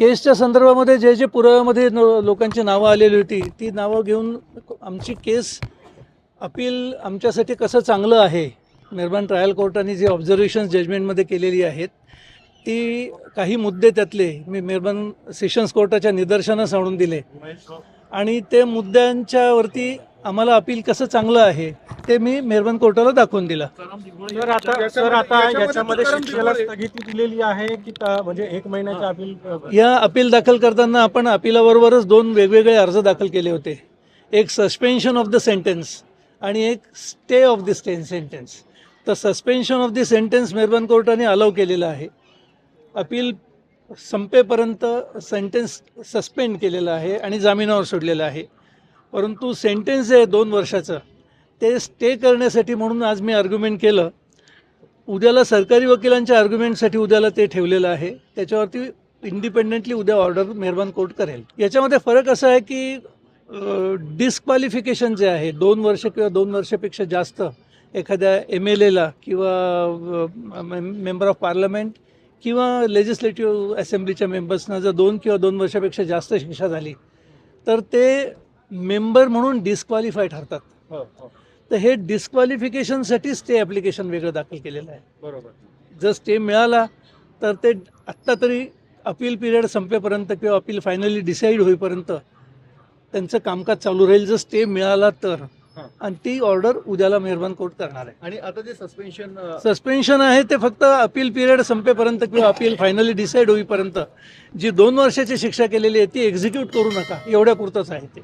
केसच्या संदर्भामध्ये जे जे पुराव्यामध्ये लोकांची नावं आलेली होती ती नावं घेऊन आमची केस अपील आमच्यासाठी कसं चांगलं आहे निर्माण ट्रायल कोर्टाने जे ऑब्झर्वेशन जजमेंटमध्ये केलेली आहेत ती काही मुद्दे त्यातले मी निर्माण सेशन्स कोर्टाच्या निदर्शनास आणून दिले. आणि ते मुद्द्यांच्यावरती आम्हाला अपील कसं चांगलं आहे ते मी मेहरबान कोर्टाला दाखवून दिलं. सर आता सर आता याच्यामध्ये शिक्षेला स्थगिती दिलेली आहे की त- म्हणजे एक महिन्याच्या अपील या अपील दाखल करताना आपण अपिलाबरोबरच दोन वेगवेगळे अर्ज दाखल केले होते. एक सस्पेन्शन ऑफ द सेंटेन्स आणि एक stay of the stay sentence तर सस्पेन्शन ऑफ द सेंटेन्स मेहरबान कोर्टाने अलाव केलेलं आहे. अपील संपेपर्यंत सेंटेन्स सस्पेंड केलेलं आहे आणि जामिनावर सोडलेलं आहे. परंतु सेंटेन्स आहे दोन वर्षाचं. ते स्टे करण्यासाठी म्हणून आज मी आर्ग्युमेंट केलं. उद्याला सरकारी वकिलांच्या आर्ग्युमेंटसाठी उद्याला ते ठेवलेलं आहे. त्याच्यावरती इंडिपेंडेंटली उद्या ऑर्डर मेहरबान कोर्ट करेल. याच्यामध्ये फरक असा आहे की डिस्क्वालिफिकेशन जे आहे दोन वर्ष किंवा दोन वर्षापेक्षा जास्त एखाद्या एम एल एला किंवा मेंबर ऑफ पार्लमेंट किंवा लेजिस्लेटिव्ह असेंब्लीच्या मेंबर्सना जर दोन किंवा दोन वर्षापेक्षा जास्त शिक्षा झाली तर ते मेंबर म्हणून डिस्क्वालिफाय ठरतात. हो, तर हे डिस्क्वालिफिकेशनसाठी स्टे ॲप्लिकेशन वेगळं दाखल केलेलं आहे. बरोबर. जर स्टे मिळाला तर ते आत्ता तरी अपील पिरियड संपेपर्यंत किंवा अपील फायनली डिसाईड होईपर्यंत त्यांचं कामकाज चालू राहील. जर स्टे मिळाला तर. हां. आणि ती ऑर्डर उद्याला मेहरबान कोर्ट करणार आहे. आणि आता जे सस्पेन्शन सस्पेन्शन आहे ते फक्त अपील पिरियड संपेपर्यंत किंवा अपील फायनली डिसाईड होईपर्यंत. जी दोन वर्षाची शिक्षा केलेली आहे ती एक्झिक्यूट करू नका. एवढ्या पुरतंच आहे ते.